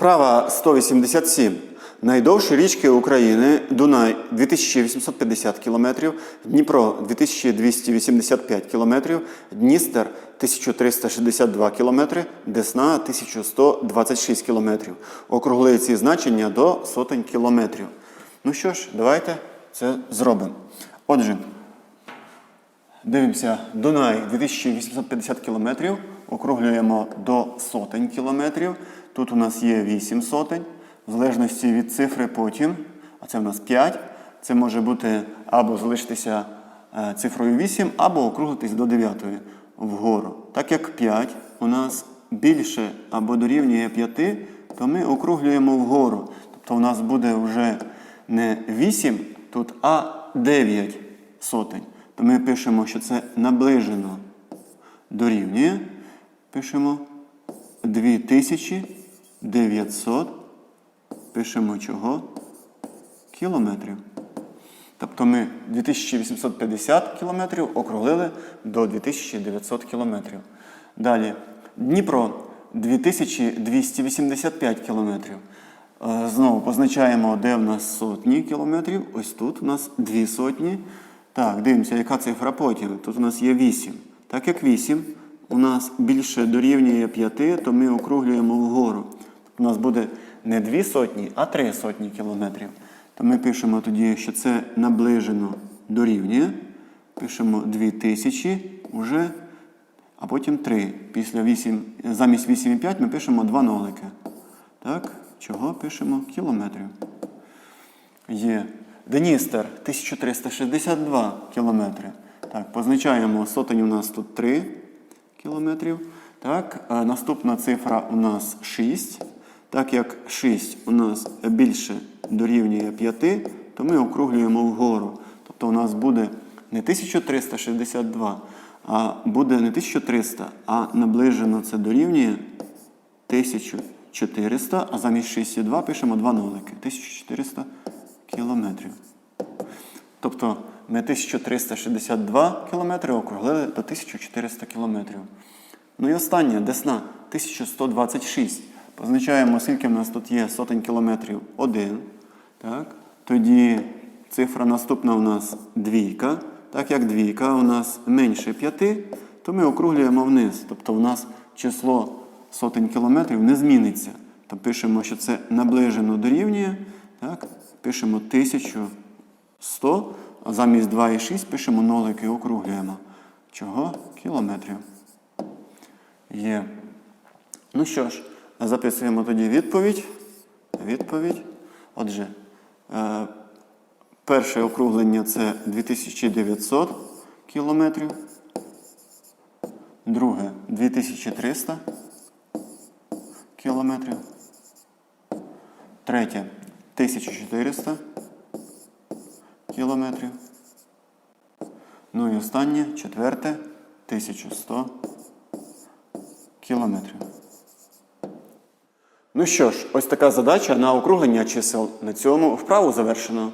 Вправа 187. Найдовші річки України Дунай 2850 км, Дніпро 2285 км, Дністер 1362 км, Десна 1126 км. Округли ці значення до сотень кілометрів. Ну що ж, давайте це зробимо. Отже, Дивимося, Дунай 2850 кілометрів, округлюємо до сотень кілометрів. Тут у нас є 8 сотень, в залежності від цифри потім, а це в нас 5. Це може бути або залишитися е, цифрою 8, або округлитись до 9 вгору. Так як 5 у нас більше або дорівнює 5, то ми округлюємо вгору. Тобто у нас буде вже не 8 тут, а 9 сотень. То ми пишемо, що це наближено дорівнює. Пишемо 2900. Пишемо чого? Кілометрів. Тобто ми 2850 кілометрів округлили до 2900 кілометрів. Далі Дніпро 2285 кілометрів. Е, Знову позначаємо, де в нас сотні кілометрів. Ось тут у нас дві сотні. Так, дивимося, яка цифра потім. Тут у нас є 8. Так як 8 у нас більше дорівнює 5, то ми округлюємо вгору. У нас буде не 2 сотні, а 3 сотні кілометрів. То ми пишемо тоді, що це наближено дорівнює. Пишемо 2000 уже, а потім 3. Після 8, замість 8,5 ми пишемо 2 нолики. Так, чого пишемо? Кілометрів. Є. Дністер 1362 кілометри. Так, позначаємо сотень у нас тут 3 кілометрів. Так, наступна цифра у нас 6. Так як 6 у нас більше дорівнює 5, то ми округлюємо вгору. Тобто у нас буде не 1362, а буде не 1300, а наближено це дорівнює 1400, а замість 6,2 пишемо 2 нолики. 1400 кілометрів. Тобто ми 1362 кілометри округлили до 1400 кілометрів. Ну і останнє, Десна 1126. Позначаємо, скільки в нас тут є сотень кілометрів. Один. Так? Тоді цифра наступна у нас двійка. Так як двійка у нас менше п'яти, то ми округлюємо вниз. Тобто у нас число сотень кілометрів не зміниться. То пишемо, що це наближено дорівнює. Так? Пишемо 1100, а замість 2,6 пишемо нолики і округлюємо. Чого? Кілометрів. Є. Ну що ж, записуємо тоді відповідь. Відповідь. Отже, е, перше округлення це 2900 кілометрів. Друге 2300 кілометрів. Третє 1400 кілометрів. Ну і останнє, четверте 1100 кілометрів. Ну що ж, ось така задача на округлення чисел. На цьому вправу завершено.